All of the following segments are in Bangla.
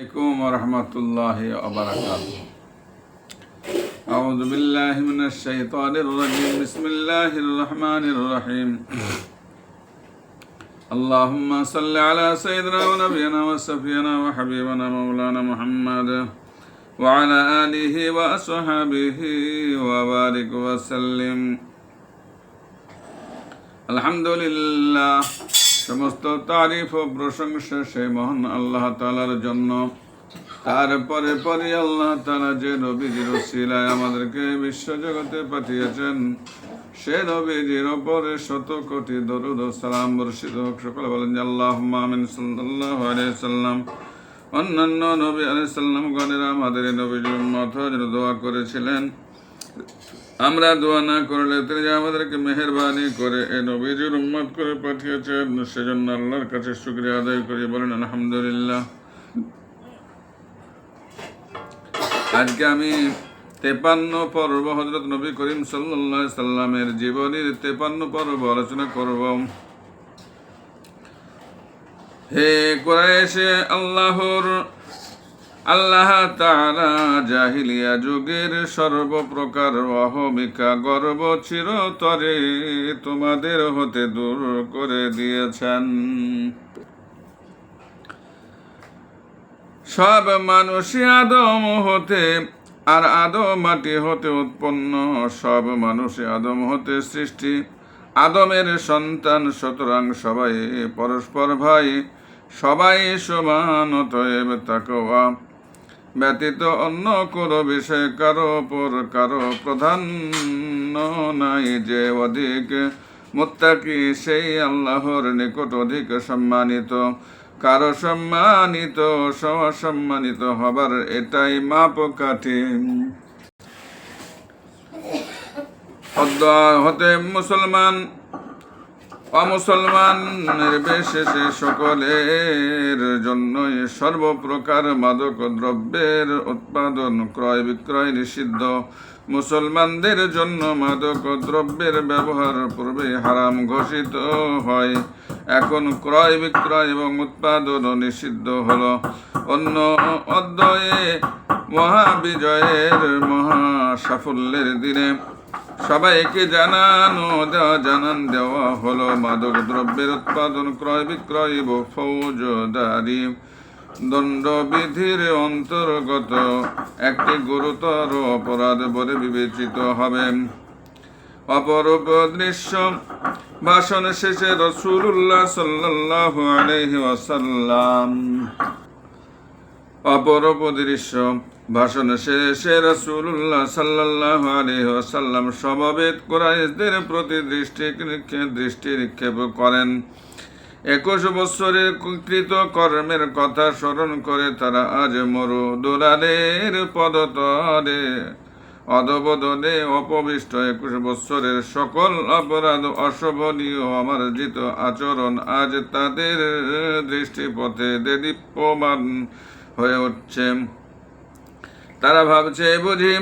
عليكم ورحمة الله وبركاته. أعوذ بالله من الشيطان الرجيم. بسم الله الرحمن الرحيم. اللهم صل على سيدنا ونبينا وصفينا وحبيبنا مولانا محمد وعلى آله وأصحابه وبارك وسلم. الحمد لله. সমস্ত তারিফ ও প্রশংসা সে মহান আল্লাহ তালার জন্য। তারপরে পরে আল্লাহ তালা যে নবীজির শিলায় আমাদেরকে বিশ্বজগতে পাঠিয়েছেন, সে নবীজির ওপরে শত কোটি দরুদ সালাম বর্ষিত হোক। সকলে বলেন যে আল্লাহ মামিন সাল্লাহ আলাইসাল্লাম অন্যান্য নবী আলাইসাল্লাম গণেরা আমাদের নবীজির মত দোয়া করেছিলেন। আমরা দোয়া না করলে তিনি যে আমাদেরকে মেহরবানি করে এ নবীজির উম্মত করে পাঠিয়েছেন, সেজন্য আল্লাহর কাছে শুক্রিয়া আদায় করি। বলেন, আলহামদুলিল্লাহ। আজকে আমি তেপান্ন পর্ব হজরত নবী করিম সাল্লাহ সাল্লামের জীবনীর তেপান্ন পর্ব আলোচনা করব। হে কোরআশে আল্লাহর আল্লাহ তারা জাহিলিয়া যুগের সর্বপ্রকার অহমিকা গর্ব চিরতরে তোমাদের হতে দূর করে দিয়েছেন। সব মানুষই আদম হতে আর আদম মাটি হতে উৎপন্ন, সব মানুষই আদম হতে সৃষ্টি। আদমের সন্তান, সুতরাং সবাই পরস্পর ভাই, সবাই সমান, অতএব তাকওয়া। ব্যতীত অন্য কোনো বিষয় কারও ওপর কারও প্রাধান্য নাই যে অধিক। মুত্তাকি সেই আল্লাহর নিকট অধিক সম্মানিত। কারও সম্মানিত সম্মানিত হবার এটাই মাপকাঠি। অদ্য হতে মুসলমান অমুসলমান নির্বিশেষে সকলের জন্যই সর্বপ্রকার মাদক দ্রব্যের উৎপাদন, ক্রয় বিক্রয় নিষিদ্ধ। মুসলমানদের জন্য মাদক দ্রব্যের ব্যবহার পূর্বে হারাম ঘোষিত হয়। এখন ক্রয় বিক্রয় এবং উৎপাদন নিষিদ্ধ হল। অন্য অধ্যয়ে মহাবিজয়ের মহা সাফল্যের দিনে সবাইকে জানানো দেওয়া, জানান দেওয়া হলো। মাদক দ্রব্যের উৎপাদন ক্রয় বিক্রয় ফৌজদারি দণ্ডবিধির অন্তর্গত একটি গুরুতর অপরাধ বলে বিবেচিত হবে। অপরূপ দৃশ্য, ভাষণ শেষে রসুল্লাহ সাল্লাহ আলহি ওয়াসাল্লাম অপরূপ দৃশ্য ভাষণ শেষে রসুল্লাহ সাল্লাহ আলহি ওয়াসাল্লাম সমবেত কোরআশদের প্রতি দৃষ্টি দৃষ্টি নিক্ষেপ করেন। একুশ বৎসরের কৃত কর্মের কথা স্মরণ করে তারা আজ মরু দুলালের পদতরে অধবদনে অপবিষ্ট। একুশ বৎসরের সকল অপরাধ অশোভনীয় অমার্জিত আচরণ আজ তাদের দৃষ্টিপথে দেদীপ্যমান। হয়ে উঠছে। তারা ভাবছে, বুঝি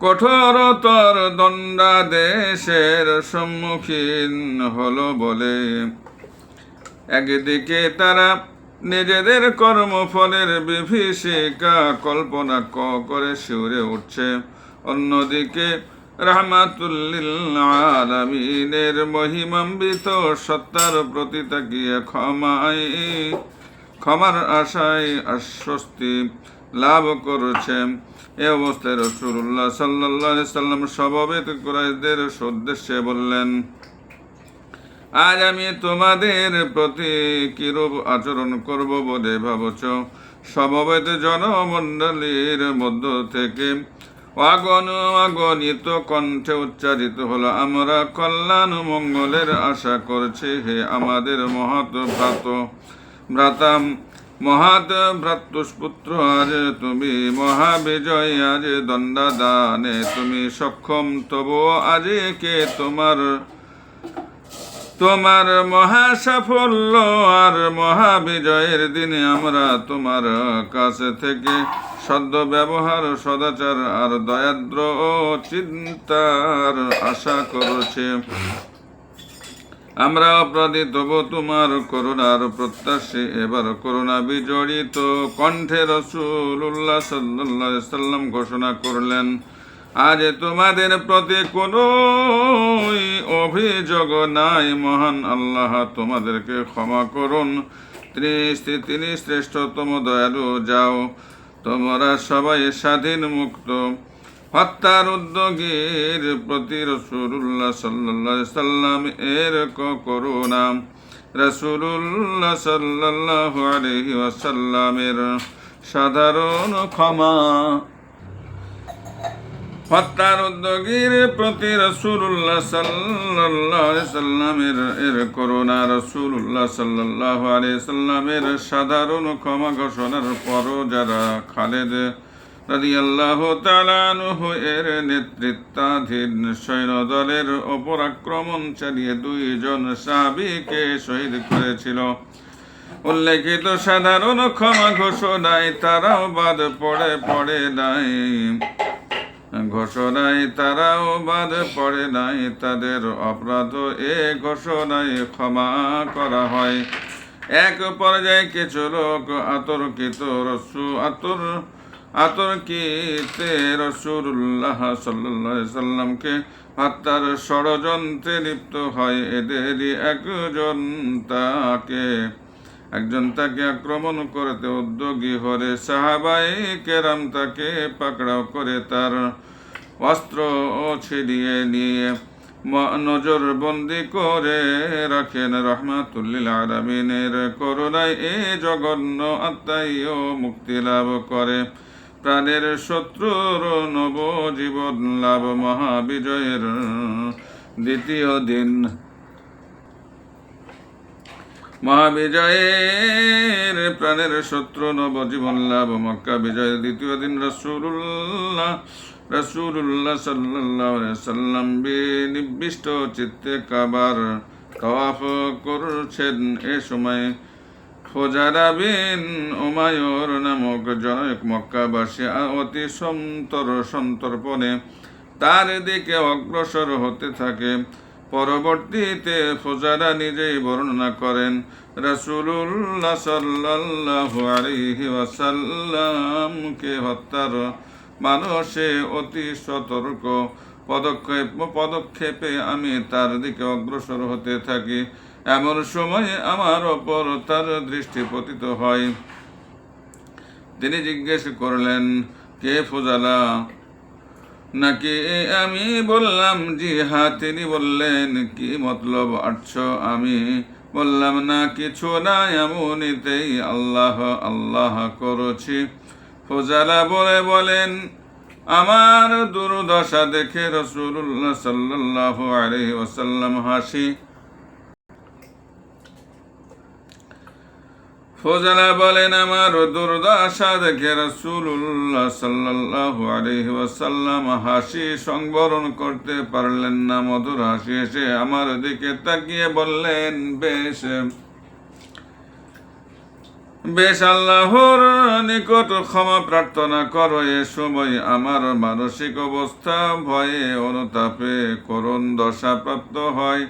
কঠোরতর দণ্ডাদেশের সম্মুখীন হলো বলে। একদিকে তারা নিজেদের কর্মফলের বিভীষিকা কল্পনা ক করে শিউরে উঠছে। অন্যদিকে রাহমাতুল্লিল মহিমাম্বিত সত্তার প্রতি তাকিয়ে ক্ষমায় ক্ষমার আশায় আশ্বস্তি লাভ করেছে এ অবস্থায় রসুল্লাহ সাল্লাহ সাল্লাম স্বভাবিত কুরাইশদের উদ্দেশ্যে বললেন, আজ আমি তোমাদের প্রতি কিরূপ আচরণ করব বলে ভাবছ? সমবেত জনমণ্ডলীর মধ্য থেকে অগণ অগণিত কণ্ঠে উচ্চারিত হলো, আমরা কল্যাণ মঙ্গলের আশা করছি, হে আমাদের মহৎ ভ্রাত। ভ্রাতাম মহাত ভ্রাতুষ্পুত্র আজ তুমি মহাবিজয় আজ দণ্ডাদানে তুমি সক্ষম, তবু আজ কে তোমার তোমার মহা সাফল্য আর মহাবিজয়ের দিনে আমরা তোমার কাছে থেকে সদ্য ব্যবহার, সদাচার আর দয়াদ্র চিন্তার আশা করছে। আমরা অপরাধী, তবু তোমার করুণার প্রত্যাশী এবার করুণা বিজড়িত কণ্ঠে রসুল্লাহ সাল্লাহ সাল্লাম ঘোষণা করলেন, আজ তোমাদের প্রতি কোনো অভিযোগ নাই, মহান আল্লাহ তোমাদেরকে ক্ষমা করুন। তিনি তিনি শ্রেষ্ঠতম দয়ালু, যাও, তোমরা সবাই স্বাধীন, মুক্ত। হত্যার উদ্যোগীর প্রতি রসুল্লাহ সাল্লাহ সাল্লাম এর করুণা। রসুল্লাহ সাল্লাহ আলহি ওয়াসাল্লামের সাধারণ ক্ষমা। হত্যার উদ্যোগীর প্রতি রসুল্লাহ সাল্লাহ সাল্লামের এর করোনা রসুল্লাহ সাল্লাহ আলি সাল্লামের সাধারণ ক্ষমা ঘোষণার পরও যারা খালেদ রাদিয়াল্লাহ এর নেতৃত্বাধীন সৈন্যদলের ওপর আক্রমণ চালিয়ে দুইজন সাহাবিকে শহীদ করেছিল। উল্লেখিত সাধারণ ক্ষমা ঘোষণায় তারাও বাদ পড়ে পড়ে নাই। ঘোষণায় তারাও বাদ পড়ে নাই, তাদের অপরাধ এ ঘোষণায় ক্ষমা করা হয়। এক পর্যায়ে কিছু লোক আতর্কিত, রসু আতর আতর্কিতে রসুল্লাহ সাল্লাহ সাল্লামকে হত্যার ষড়যন্ত্রে লিপ্ত হয়। এদেরই একজন তাকে একজন তাকে আক্রমণ করতে উদ্যোগী হলে সাহাবাই কেরাম তাকে পাকড়াও করে তার অস্ত্র ছিড়িয়ে নিয়ে ম- নজরবন্দি করে রাখেন। রহমাতুল্লিল আলমিনের করুণায় এ জঘন্য আত্মাইও মুক্তি লাভ করে। প্রাণের শত্রুর নবজীবন লাভ মহাবিজয়ের দ্বিতীয় দিন। মহাবিজয়ের প্রাণের শত্রু নবজীবন লাভ মক্কা বিজয়ের দ্বিতীয় দিন রসুল্লাহ রসুল্লাহ সাল্লাহ সাল্লাম নির্দিষ্ট চিত্তে কাবার তওয়াফ করছেন। এ সময় ফোজারা বিন ওমায়ুর নামক জনক মক্কাবাসী অতি সন্তর সন্তর্পণে তার দিকে অগ্রসর হতে থাকে। পরবর্তীতে ফোজারা নিজেই বর্ণনা করেন, রাসূলুল্লাহ সাল্লাল্লাহু আলাইহি ওয়াসাল্লামকে হত্যার মানুষে অতি সতর্ক। পদক্ষেপ, পদক্ষেপে আমি তার দিকে অগ্রসর হতে থাকি। এমন সময় আমার ওপর তার দৃষ্টি পতিত হয়। তিনি জিজ্ঞেস করলেন, কে ফোজালা? নাকি আমি বললাম, জি হা, তিনি বললেন, কি মতলব আটছ আমি? বললাম, না, কিছু না, এমনিতেই আল্লাহ আল্লাহ করছি। ফোজালা বলে বলেন, আমার দুর্দশা দেখে রসুল্লাহ সাল্লাহ আলহি ওসাল্লাম হাসি। ফোজালা বলেন আমার দুর্দশা দেখে রসুল্লাহ সাল্লাহ আলহি ওয়াসাল্লাম হাসি সংবরণ করতে পারলেন না, মধুর হাসি এসে আমার দিকে তাকিয়ে বললেন, বেশ বেশ, আল্লাহর নিকট ক্ষমা প্রার্থনা করো, এ সময় আমার মানসিক অবস্থা ভয়ে অনুতাপে করুণ দশা প্রাপ্ত হয়।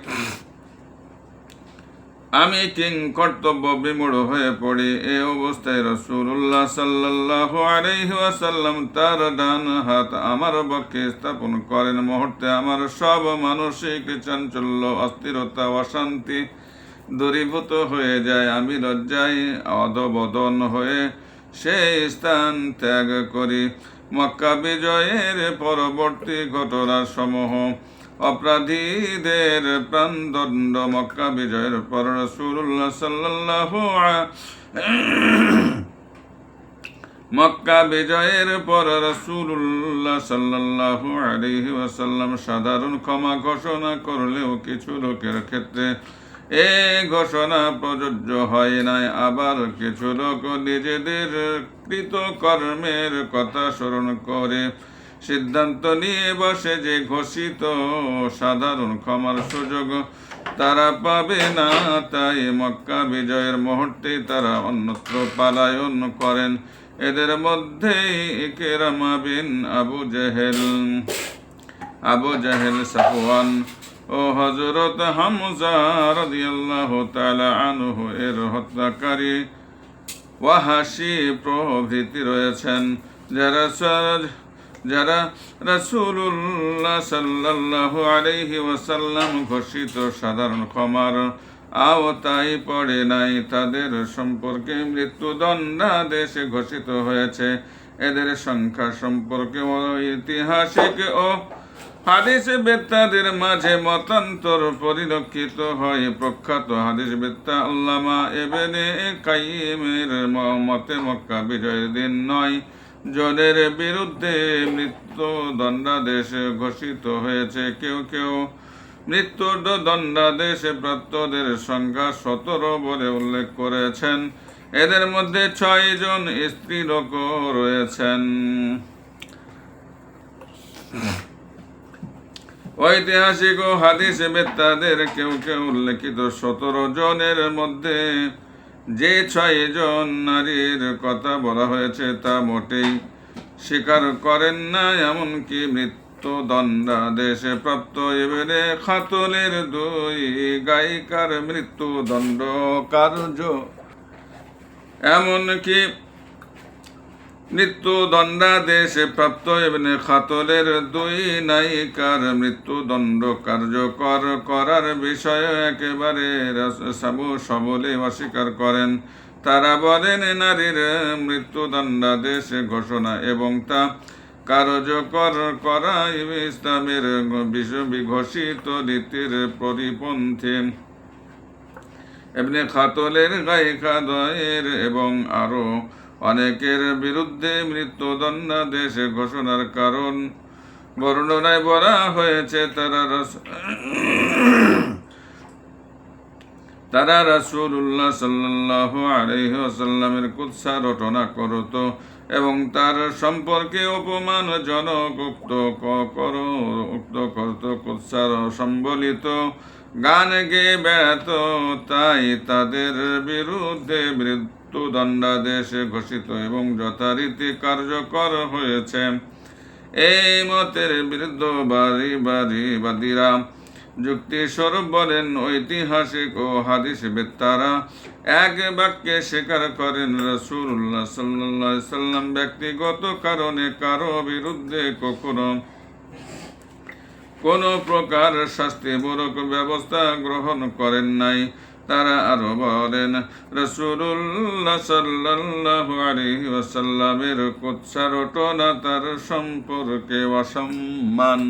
আমি কিং কর্তব্য বিমূঢ় হয়ে পড়ি। এ অবস্থায় রসুল্লাহ সাল্লাহ আলাইহি ওয়াসাল্লাম তার ডান হাত আমার বক্ষে স্থাপন করেন। মুহূর্তে আমার সব মানসিক চাঞ্চল্য, অস্থিরতা, অশান্তি দূরীভূত হয়ে যায়। আমি লজ্জায় অধবদন হয়ে সেই স্থান ত্যাগ করি। মক্কা বিজয়ের পরবর্তী ঘটনা সমূহ অপরাধীদের প্রাণদণ্ড মক্কা বিজয়ের পর রসুল্লাহ সাল্লাহ মক্কা বিজয়ের পর রসুল্লাহ সাল্লাহ আলহি ওয়াসাল্লাম সাধারণ ক্ষমা ঘোষণা করলেও কিছু লোকের ক্ষেত্রে এ ঘোষণা প্রযোজ্য হয় নাই। আবার কিছু লোক নিজেদের কৃতকর্মের কথা স্মরণ করে সিদ্ধান্ত নিয়ে বসে যে ঘোষিত সাধারণ ক্ষমার সুযোগ, তারা পাবে না। তাই মক্কা বিজয়ের মুহূর্তে তারা অন্যত্র পালায়ন করেন। এদের মধ্যেই বিন আবু জেহেল, আবু জাহেল সাফওয়ান ও হজরত হামজা রাদিয়াল্লাহু তাআলা আনহু এর হত্যাকারী ওয়াহাসি প্রভৃতি রয়েছেন। যারা যারা রাসূলুল্লাহ সাল্লাল্লাহু আলাইহি ওয়াসাল্লাম ঘোষিত সাধারণ ক্ষমার আওতায় পড়ে নাই, তাদের সম্পর্কে মৃত্যুদণ্ডাদেশে ঘোষিত হয়েছে। এদের সংখ্যা সম্পর্কে ঐতিহাসিক ও হাদিস বেত্তাদের মাঝে মতান্তর পরিলক্ষিত হয়। প্রখ্যাত হাদিস বেত্তা আল্লামা এবেনে কাইমের মতে মক্কা বিজয়ের দিন নয় জনের বিরুদ্ধে মৃত্যু দণ্ডাদেশ ঘোষিত হয়েছে। কেউ কেউ মৃত্যু দণ্ডাদেশে প্রাপ্তদের সংখ্যা সতেরো বলে উল্লেখ করেছেন। এদের মধ্যে ছয় জন স্ত্রী লোকও রয়েছেন। ঐতিহাসিক ও হাদিস বেত্তাদের কেউ কেউ উল্লেখিত সতেরো জনের মধ্যে যে ছয়জন নারীর কথা বলা হয়েছে তা মোটেই স্বীকার করেন না, এমনকি মৃত্যুদণ্ডাদেশে প্রাপ্ত এবারে খাতুনের দুই গায়িকার মৃত্যুদণ্ড কার্য। এমনকি মৃত্যুদণ্ডাদেশে প্রাপ্ত এমনি খাতলের দুই নায়িকার মৃত্যুদণ্ড কার্যকর করার বিষয়ে একেবারে সাবু সবলে অস্বীকার করেন। তারা বলেন নারীর মৃত্যুদণ্ডাদেশ ঘোষণা এবং তা কার্যকর করা ইসলামের বিঘোষিত রীতির পরিপন্থী। এমনি খাতলের গায়িকাদয়ের এবং আরও অনেকের বিরুদ্ধে মৃত্যুদণ্ডাদেশ ঘোষণার কারণ বর্ণনায় বলা হয়েছে, তারা তারা রাসূলুল্লাহ সাল্লাল্লাহু আলাইহি ওয়াসাল্লামের কুৎসা রটনা করত এবং তার সম্পর্কে অপমানজনক উক্ত কর, উক্ত করত। কুৎসার সম্বলিত গান গেয়ে বেড়াত তাই তাদের বিরুদ্ধে মৃত্যুদণ্ডাদেশ ঘোষিত এবং যথারীতি কার্যকর হয়েছে। এই মতের বিরুদ্ধ বাড়ি বাড়ি যুক্তি স্বরূপ বলেন, ঐতিহাসিক ও হাদিস বেত্তারা এক বাক্যে স্বীকার করেন রসুল্লাহ সাল্লাহ সাল্লাম ব্যক্তিগত কারণে কারও বিরুদ্ধে কখনো কোনো প্রকার শাস্তিমূলক ব্যবস্থা গ্রহণ করেন নাই। তারা আরও বলেন রসুল্লাহ সাল্লাল্লাহু আলাইহি ওয়াসাল্লামের কুৎসা রটনা তার সম্পর্কে অসম্মান।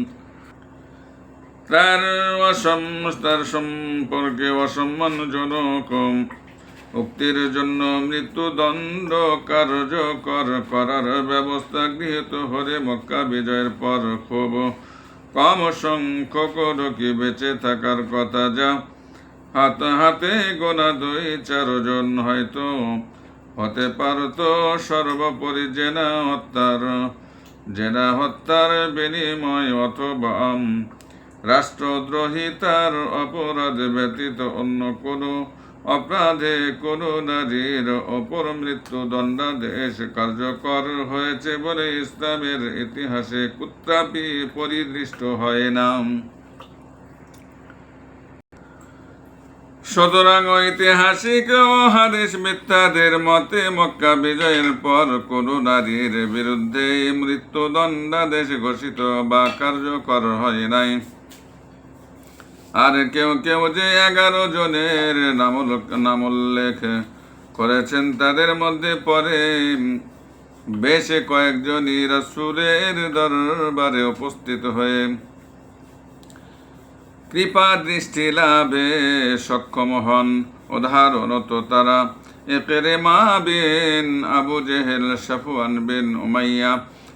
তার অসম, তার সম্পর্কে অসম্মানজনক উক্তির জন্য মৃত্যুদণ্ড কার্যকর করার ব্যবস্থা গৃহীত হলে মক্কা বিজয়ের পর খুব কম সংখ্যক লোকই বেঁচে থাকার কথা যা হাত হাতে গোনা দুই চারজন হয়তো হতে পারত সর্বোপরি জেনা হত্যার জেনা হত্যার বিনিময় অথবা রাষ্ট্রদ্রোহিতার অপরাধ ব্যতীত অন্য কোনো অপরাধে কোনো নারীর অপর মৃত্যু দণ্ডাদেশ কার্যকর হয়েছে বলে ইসলামের ইতিহাসে কুত্রাপি পরিদৃষ্ট হয় না। সুতরাং ঐতিহাসিক ও হাদিস মিথ্যাদের মতে মক্কা বিজয়ের পর কোন নারীর বিরুদ্ধে মৃত্যুদণ্ডাদেশ ঘোষিত বা কার্যকর হয় নাই। আর কেউ কেউ যে এগারো জনের নাম উল্লেখ করেছেন, তাদের মধ্যে পরে বেশ কয়েকজনই রসুলের দরবারে উপস্থিত হয়ে কৃপা দৃষ্টি লাভে সক্ষম হন, উদাহরণত তারা। Ikrimah bin Abu Jahl Safwan bin Umayya,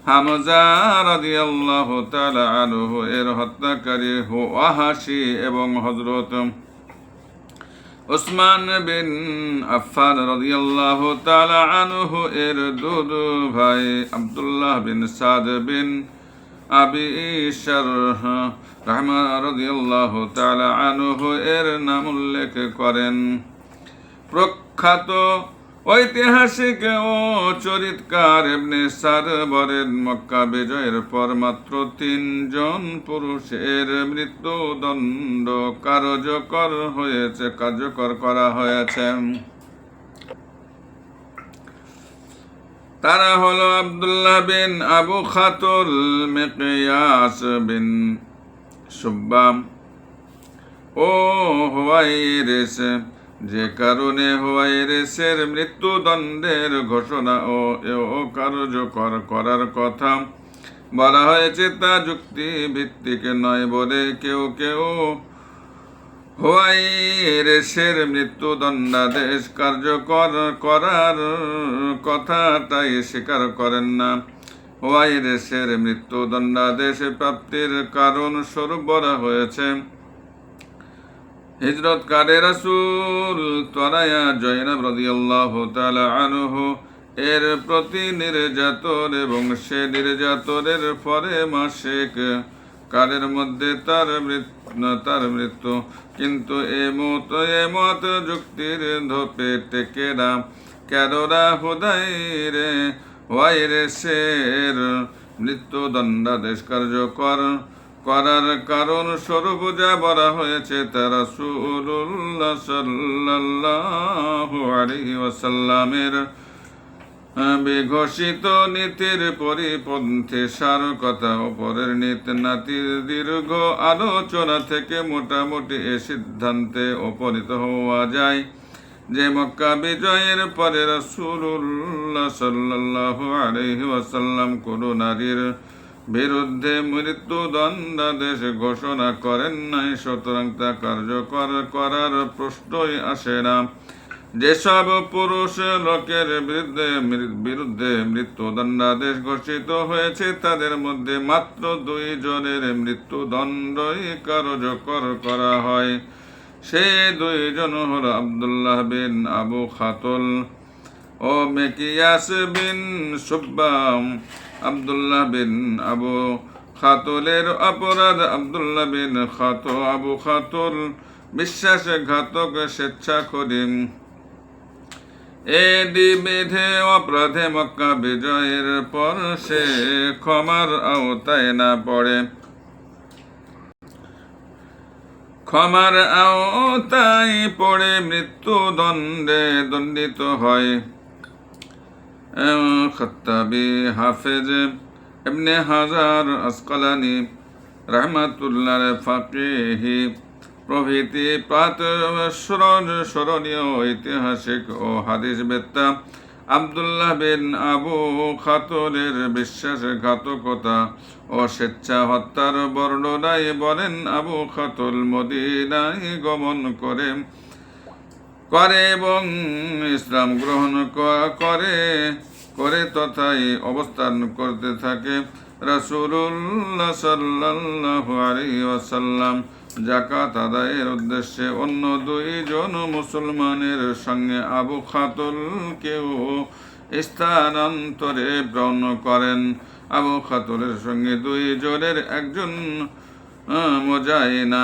Hamza রাদিয়াল্লাহু তাআলা আনহু, এর হত্যাকারী ওয়াহাশি এবং হযরত উসমান বিন আফফান রাদিয়াল্লাহু তাআলা আনহু, এর দুধ ভাই আব্দুল্লাহ বিন সাদ বিন আবি শারহ রহমান রাদিয়াল্লাহু তাআলা আনহু এর নাম উল্লেখ করেন। প্রখ্যাত ঐতিহাসিক ও চরিতকার এমনি সারবরের মক্কা বিজয়ের পর মাত্র তিনজন পুরুষের মৃত্যুদণ্ড কার্যকর হয়েছে, কার্যকর করা হয়েছে। তারা হলো আব্দুল্লাহ বিন আবু খাতুল মেকিয়াস বিন সুব্বাম ও হোয়াইরেস, যে কারণে হোয়াইরেসের মৃত্যুদণ্ডের ঘোষণা ও ও কার্যকর করার কথা বলা হয়েছে, তা যুক্তি ভিত্তিক নয় বলে কেউ কেউ হোয়াইরেসের মৃত্যুদণ্ডাদেশ কার্যকর করার কথাটাই স্বীকার করেন না। হোয়াইরেসের মৃত্যুদণ্ডাদেশ প্রাপ্তির কারণ স্বরূপ হয়েছে। হিজরত কারে রাসূল তরায়া জয়নাব রাদিয়াল্লাহু তাআলা আনহু এর প্রতি নির্যাতন এবং সে নির্যাতনের পরে মাসিক কালের মধ্যে তার তার মৃত্যু। কিন্তু এ মত এ মত যুক্তির ধোপে টেকে না। কেননা হুদাই রে ওয়াইরে সের মৃত্যুদণ্ডাদেশ কার্যকর করার কারণ স্বরূপ যা বলা হয়েছে তারা সুরুল্লাহ সাল্লাল্লাহু আলাইহি ওয়াসাল্লামের বিঘোষিত নীতির পরিপন্থী সার কথা ওপরের নীত নাতির দীর্ঘ আলোচনা থেকে মোটামুটি এ সিদ্ধান্তে উপনীত হওয়া যায়। যে মক্কা বিজয়ের পরে রাসূলুল্লাহ সাল্লাল্লাহু আলাইহি ওয়াসাল্লাম কোন নারীর বিরুদ্ধে মৃত্যুদণ্ডাদেশ ঘোষণা করেন নাই, সুতরাং তা কার্যকর করার প্রশ্নই আসে না। যেসব পুরুষ লোকের বিরুদ্ধে বিরুদ্ধে মৃত্যুদণ্ডাদেশ ঘোষিত হয়েছে, তাদের মধ্যে মাত্র দুই জনের মৃত্যুদণ্ডই কার্যকর করা হয়। সে দুইজন হল আবদুল্লাহ বিন আবু খাতুল ও মেকিয়াস বিন সুব্বাম আবদুল্লাহ বিন আবু খাতুলের অপরাধ আবদুল্লাহ বিন খাতো আবু খাতুল বিশ্বাসঘাতক স্বেচ্ছা করিম এ বিধে অপরাধে মক্কা বিজয়ের পর সে ক্ষমার আওতায় না পড়ে। ক্ষমার আওতায় পড়ে মৃত্যুদণ্ডে দণ্ডিত হয়। খত্তাবি হাফেজ এমনি হাজার আসকালানি রহমাতুল্লাহ ফাকিহি প্রভৃতি প্রাত স্মরণীয় ঐতিহাসিক ও হাদিস বেত্তা। আবদুল্লাহ বিন আবু খাতরের বিশ্বাসঘাতকতা ও স্বেচ্ছা হত্যার বর্ণনায় বলেন, আবু খাতুল মদিনায় গমন করে করে এবং ইসলাম গ্রহণ করে করে তথাই অবস্থান করতে থাকে রাসূলুল্লাহ সাল্লাল্লাহু আলাইহি ওয়াসাল্লাম। জাকাত আদায়ের উদ্দেশ্যে অন্য দুইজন মুসলমানের সঙ্গে আবু খাতুলকেও স্থানান্তরে ব্রণ করেন। আবু খাতুলের সঙ্গে দুই জনের একজন মজাইনা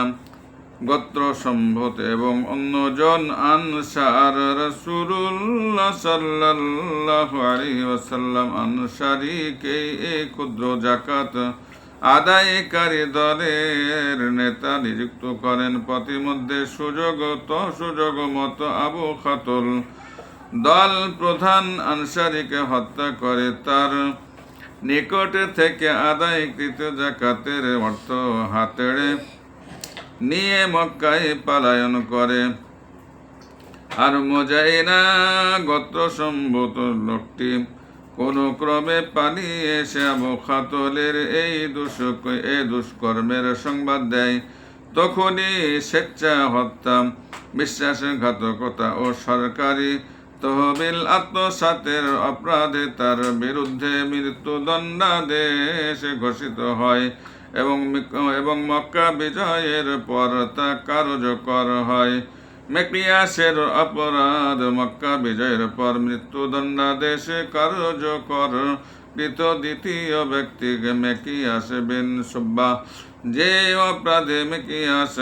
গোত্র সম্ভূত এবং অন্যজন আনসার রাসূলুল্লাহ সাল্লাল্লাহু আলাইহি ওয়াসাল্লাম। আনসারীকে এই ক্ষুদ্র জাকাত আদায়কারী দলের নেতা নিযুক্ত করেন। প্রতিমধ্যে সুযোগ তো সুযোগ মতো আবু খাতুল। দল প্রধান আনসারীকে হত্যা করে। তার নিকট থেকে আদায়কৃত জাকাতের অর্থ হাতেড়ে নিয়ে মক্কায় পালায়ন করে। আর মোজাইনা গোত্র সম্ভূত লোকটি কোন ক্রমে পালিয়ে এসে আবু খাতলের এই দুষ্ক এই দুষ্কর্মের সংবাদ দেয়। তখনই স্বেচ্ছা হত্যা, বিশ্বাসঘাতকতা ও সরকারি তহবিল আত্মসাতের অপরাধে তার বিরুদ্ধে মৃত্যুদণ্ডাদেশ ঘোষিত হয় এবং এবং মক্কা বিজয়ের পর তা কার্যকর হয়। মেকিয়াসের অপরাধ, মক্কা বিজয়ের পর মৃত্যুদণ্ডাদেশ কার্যকর কৃত দ্বিতীয় ব্যক্তিকে মেকিয়াস বিন সুব্বা, যে অপরাধে মেকিয়াস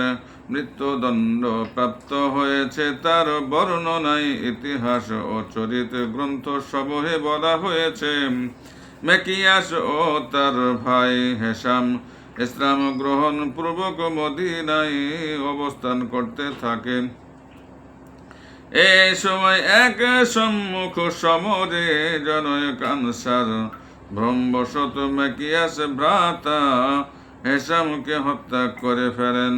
মৃত্যুদণ্ড প্রাপ্ত হয়েছে, তার বর্ণনায় ইতিহাস ও চরিত্র গ্রন্থ সবহে বলা হয়েছে। মেকিয়াস ও তার ভাই হেসাম ইসলাম গ্রহণ পূর্বক মদিনায় অবস্থান করতে থাকেন। এই সময় এক সম্মুখ সমরে জনক আনসার ভ্রমবশত মেকিয়াস ভ্রাতা হেসামকে হত্যা করে ফেলেন।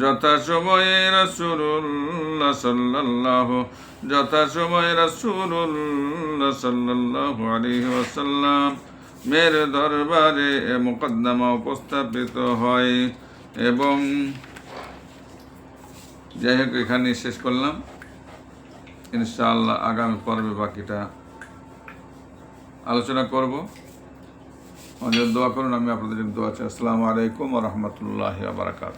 যথা সময়ে রাসূলুল্লাহ সাল্লাল্লাহ যথা সময়ে রাসূলুল্লাহ সাল্লাল্লাহু আলাইহি ওয়াসাল্লাম মের দরবারে এ মোকদ্দমা উপস্থাপিত হয়। এবং যাই হোক এখানে শেষ করলাম। ইনশাআল্লাহ আগামী পর্বে বাকিটা আলোচনা করব। আমাদের দোয়া করুন, আমি আপনাদের দোয়া চাই। আসসালামু আলাইকুম রহমতুল্লাহ বারাকাত